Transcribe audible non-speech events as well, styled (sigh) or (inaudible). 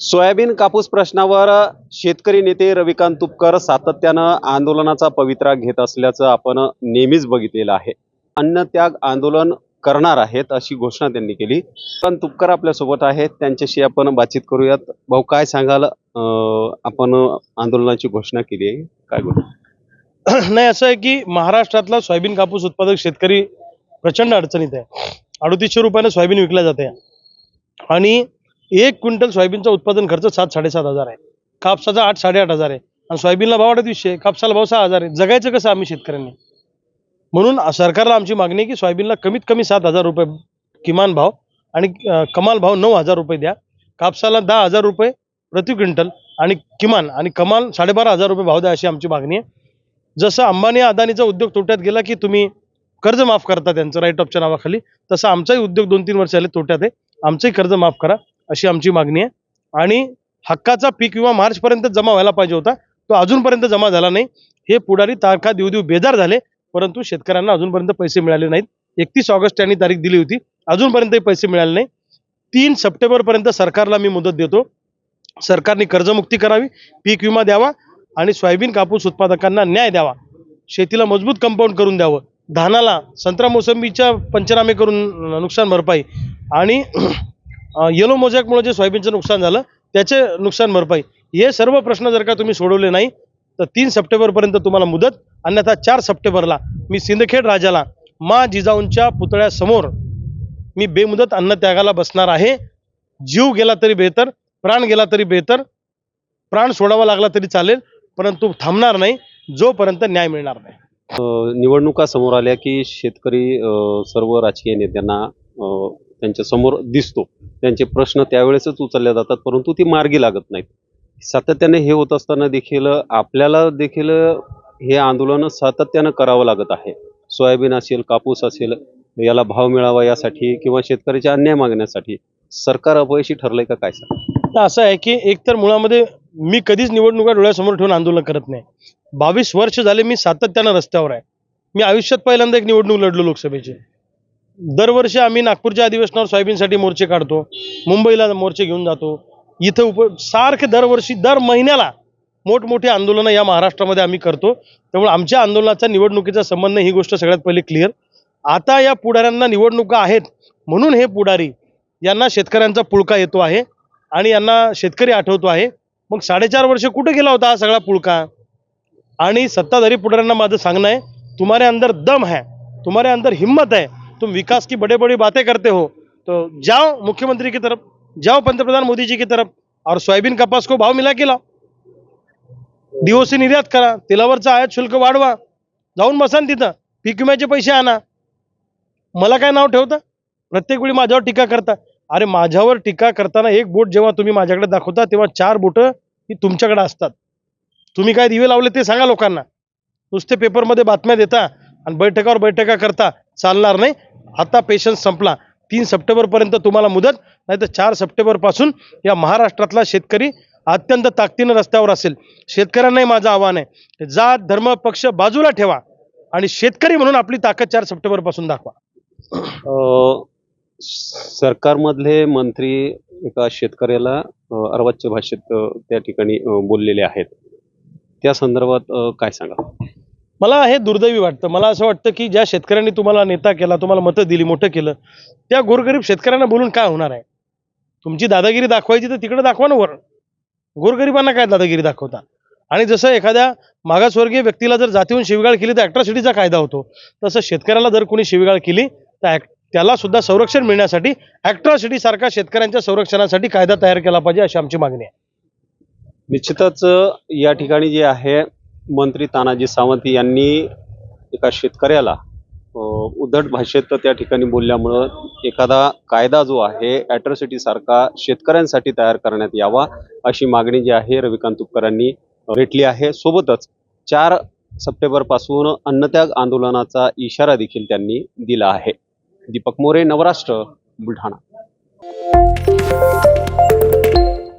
Soybean कापूस प्रश्नावर शेतकरी नेते रविकांत तुपकर सातत्यानं आंदोलनाचा पवित्रा घेत असल्याचं आपण नेहमीच बघितलेलं आहे. अन्नत्याग आंदोलन करणार आहेत अशी घोषणा त्यांनी केली. पण तुपकर आपल्यासोबत आहेत. त्यांच्याशी आपण बातचीत करूयात. भाऊ काय सांगाल? अं, आपण आंदोलनाची घोषणा केली आहे. काय घोषणा (clears throat) नाही असं आहे की महाराष्ट्रातला सोयाबीन कापूस उत्पादक शेतकरी प्रचंड अडचणीत आहे. अडतीसशे रुपयानं सोयाबीन विकल्या जाते. आणि एक क्विंटल सोयाबीनचा उत्पादन खर्च सात साडेसात हजार आहे. कापसाचा आठ साडेआठ हजार आहे. आणि सोयाबीनला भाव अडतीसशे आहे, कापसाला भाव सहा हजार आहे. जगायचं कसं आम्ही शेतकऱ्यांनी? म्हणून सरकारला आमची मागणी आहे की सोयाबीनला कमीत कमी सात हजार रुपये किमान भाव आणि कमाल भाव नऊ हजार रुपये द्या. कापसाला दहा हजार रुपये प्रति क्विंटल आणि किमान आणि कमाल साडेबारा हजार रुपये भाव द्या अशी आमची मागणी आहे. जसं अंबानी अदानीचा उद्योग तोट्यात गेला की तुम्ही कर्ज माफ करता त्यांचं राईट ऑफच्या नावाखाली तसं आमचाही उद्योग दोन तीन वर्ष आले तोट्यात आहे. आमचंही कर्ज माफ करा. अशी आमची मागणी आहे. आणि हक्काचा पीक विमा मार्चपर्यंत जमा व्हायला पाहिजे होता. तो अजूनपर्यंत जमा झाला नाही. हे पुढारी तारखा देऊ देऊ बेजार झाले. परंतु शेतकऱ्यांना अजूनपर्यंत पैसे मिळाले नाहीत. एकतीस ऑगस्ट यांनी तारीख दिली होती. अजूनपर्यंतही पैसे मिळाले नाही. तीन सप्टेंबरपर्यंत सरकारला मी मुदत देतो. सरकारने कर्जमुक्ती करावी पीक विमा द्यावा आणि सोयाबीन कापूस उत्पादकांना न्याय द्यावा. शेतीला मजबूत कंपाऊंड करून द्यावं. धानाला संत्रा मोसंबीच्या पंचनामे करून नुकसान भरपाई. आणि येलो मोजॅकमुळे जे सोयाबीनचं नुकसान झालं त्याचे नुकसान भरपाई. हे सर्व प्रश्न जर का तुम्ही सोडवले नाही तर तीन सप्टेंबरपर्यंत तुम्हाला मुदत अन्यथा चार सप्टेंबरला मी सिंदखेड राजाला मा जिजाऊंच्या पुतळ्यासमोर मी बेमुदत अन्नत्यागाला बसणार आहे. जीव गेला तरी बेहतर प्राण गेला तरी बेहतर प्राण सोडावा लागला तरी चालेल परंतु थांबणार नाही जोपर्यंत न्याय मिळणार नाही. निवडणुका समोर आल्या की शेतकरी सर्व राजकीय नेत्यांना त्यांच्यासमोर दिसतो. त्यांचे प्रश्न त्यावेळेसच उचलले जातात परंतु ती मार्गी लागत नाहीत. सातत्याने हे होत असताना देखील आपल्याला देखील हे आंदोलन सातत्यानं करावं लागत आहे. सोयाबीन असेल कापूस असेल याला भाव मिळावा यासाठी किंवा शेतकऱ्याच्या अन्याय मागण्यासाठी सरकार अपयशी ठरलंय का काय सर तर असं आहे की एकतर मुळामध्ये मी कधीच निवडणुका डोळ्यासमोर ठेवून आंदोलन करत नाही. बावीस वर्ष झाले मी सातत्यानं रस्त्यावर आहे. मी आयुष्यात पहिल्यांदा एक निवडणूक लढलो लोकसभेची. दरवर्षी आम्ही नागपूरच्या अधिवेशनावर सोयाबीनसाठी मोर्चे काढतो मुंबईला मोर्चे घेऊन जातो. इथं उप सारखे दरवर्षी दर महिन्याला मोठमोठी आंदोलनं या महाराष्ट्रामध्ये आम्ही करतो. त्यामुळे आमच्या आंदोलनाचा निवडणुकीचा संबंध ही गोष्ट सगळ्यात पहिले क्लिअर आता या पुढाऱ्यांना निवडणुका आहेत म्हणून हे पुढारी यांना शेतकऱ्यांचा पुळका येतो आहे आणि यांना शेतकरी आठवतो आहे. मग साडेचार वर्ष कुठे गेला होता हा सगळा पुळका? आणि सत्ताधारी पुढाऱ्यांना माझं सांगणं आहे तुम्हारे अंदर दम है तुम्हारे अंदर हिम्मत है तुम विकास की बड़े बड़ी बातें करते हो तो जाओ मुख्यमंत्री की तरफ जाओ पंतप्रधान मोदी जी की तरफ और सोयाबीन कपास को भाव मिला के लाओ। डीओसी निर्यात करा तेलावरचं आयात शुल्क वाढवा जाऊन बसा तिथं पीक विम्याचे पैसे आणा. मला काय नाव ठेवता? प्रत्येक वेळी माझ्यावर टीका करता. अरे माझ्यावर टीका करताना एक बोट जेव्हा तुम्ही माझ्याकडे दाखवता तेव्हा चार बोटं ही तुमच्याकडे असतात. तुम्ही काय दिवे लावले ते सांगा लोकांना. नुसते पेपरमध्ये बातम्या देता आणि बैठकावर बैठका करता. चालणार नाही. आता पेशन्स संपला. तीन सप्टेंबरपर्यंत तुम्हाला मुदत नाही तर चार सप्टेंबरपासून या महाराष्ट्रातला शेतकरी अत्यंत ताकदीनं रस्त्यावर असेल. शेतकऱ्यांनाही माझं आव्हान आहे. जात धर्म पक्ष बाजूला ठेवा आणि शेतकरी म्हणून आपली ताकद चार सप्टेंबरपासून दाखवा. अं, सरकारमधले मंत्री एका शेतकऱ्याला अर्वाच्य भाषेत त्या ठिकाणी बोललेले आहेत. त्या संदर्भात काय सांगा मला हे दुर्दैवी वाटतं. मला असं वाटतं की ज्या शेतकऱ्यांनी तुम्हाला नेता केला तुम्हाला मतं दिली मोठं केलं त्या गोरगरीब शेतकऱ्यांना बोलून काय होणार आहे? तुमची दादागिरी दाखवायची तर तिकडे दाखवा ना वर. गोरगरिबांना काय दादागिरी दाखवता? आणि जसं एखाद्या मागासवर्गीय व्यक्तीला जर जातीहून शिवीगाळ केली तर ॲट्रॉसिटीचा कायदा होतो. तसं शेतकऱ्याला जर कोणी शिवीगाळ केली तर ॲक्ट त्याला सुद्धा संरक्षण मिळण्यासाठी ॲट्रॉसिटी सारखा शेतकऱ्यांच्या संरक्षणासाठी कायदा तयार केला पाहिजे अशी आमची मागणी आहे. निश्चितच या ठिकाणी जे आहे मंत्री तानाजी सावंत यांनी एका शेतकऱ्याला उद्धट भाषेत त्या ठिकाणी बोलल्यामुळं एखादा कायदा जो आहे अॅट्रॉसिटी सारखा शेतकऱ्यांसाठी तयार करण्यात यावा अशी मागणी जी आहे रविकांत तुपकरांनी भेटली आहे. सोबतच चार सप्टेंबरपासून अन्नत्याग आंदोलनाचा इशारा देखील त्यांनी दिला आहे. दीपक मोरे नवराष्ट्र बुलढाणा.